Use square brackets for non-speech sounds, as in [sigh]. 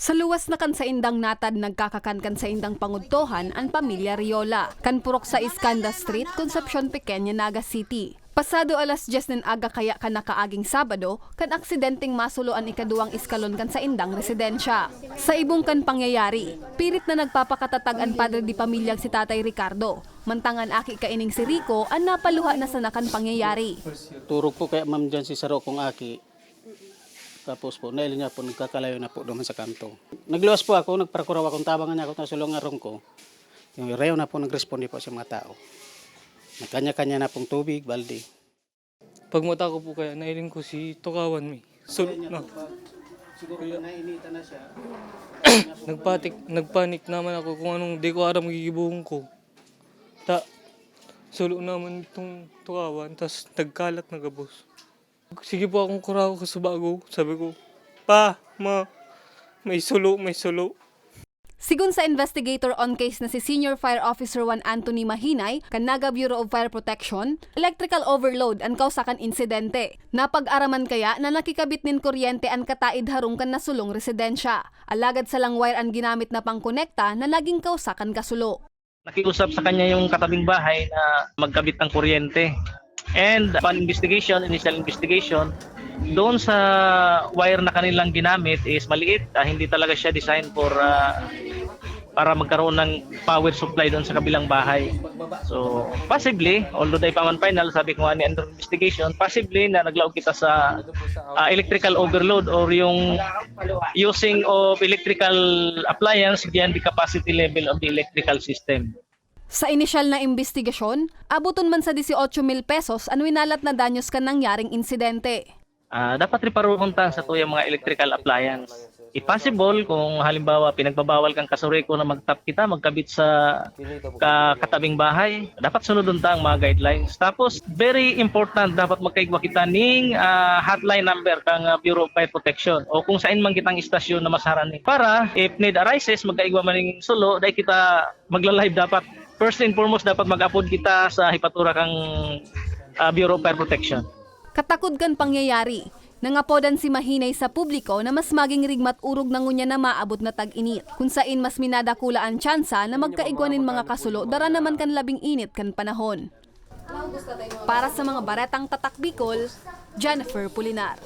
Sa luwas na kan sa indang natad nagkakakan kan sa indang pangudtohan ang pamilya Riola. Kan purok sa Iskanda Street, Concepcion Pequeña, Naga City. Pasado alas 10 ng aga kaya kan nakaaging Sabado, kan aksidenteng masulo ang ikaduwang iskalon kan sa indang residensya. Sa ibong kan pangyayari, pirit na nagpapakatatag ang padre di pamilyang si Tatay Ricardo. Mantangan aki kaining si Rico ang napaluha na sa nakan pangyayari. Turog po kaya ma'am dyan si Saro kong aki. Tapos po, naili niya po, nagkakalayo na po doon sa kanto. Nagluwas po ako, nagparakuraw akong tabangan niya ako, nasulong arong ko. Yung reyo na po, nagresponde po sa mga tao. Nagkanya-kanya na pong tubig, balde. Pag mata ko po kaya, nailing ko si Tukawan mi. So, na, Siguro nainita na siya. [coughs] nagpatik, nagpanik naman ako kung anong di ko aram gigibuhong ko. Ta, sulo naman itong Tukawan, tas nagkalat na gabos. Sige po akong kurao ko sa bago. Sabi ko, pa, ma, may sulo, may sulo. Sigun sa investigator on case na si Senior Fire Officer 1 Anthony Mahinay, kan Naga Bureau of Fire Protection, electrical overload ang kausakan insidente. Napag-araman kaya na nakikabit nin kuryente ang kataid harong kan nasulong residensya. Alagad sa lang wire ang ginamit na pangkonekta na naging kausakan kasulo. nakiusap sa kanya yung katabing bahay na magkabit ng kuryente. And upon investigation, initial investigation, doon sa wire na kanilang ginamit is maliit. Ah, hindi talaga siya design for ah, para magkaroon ng power supply doon sa kabilang bahay. So, possibly, although di pa final, sabi ko nga ni under investigation, possibly na naglaog kita sa ah, electrical overload or yung using of electrical appliance beyond the capacity level of the electrical system. Sa inisyal na investigasyon, abuton man sa 18 mil pesos ang winalat na danyos kan nangyaring insidente. Ah, dapat riparunta sa tuyang mga electrical appliance. If possible, kung halimbawa pinagbabawal kang kasureko na magtap kita, magkabit sa ka katabing bahay, dapat sunodon ta ang mga guidelines. Tapos, very important, dapat magkaigwa kita ning ah, hotline number kang ah, Bureau of Fire Protection o kung saan man kitang istasyon na masaran ni. Para, if need arises, magkaigwa man ning sulo, dahil kita magla-live dapat. First and foremost, dapat mag-upload kita sa hipatura kang ah, Bureau of Fire Protection. Katakod kan pangyayari, nangapodan si Mahinay sa publiko na mas maging rigmat urog na ngunya na maabot na tag-init. Kung sain mas minadakula ang tsansa na magkaigwanin mga kasulo, dara naman kan labing init kan panahon. Para sa mga baretang tatak Bicol, Jennifer Pulinar.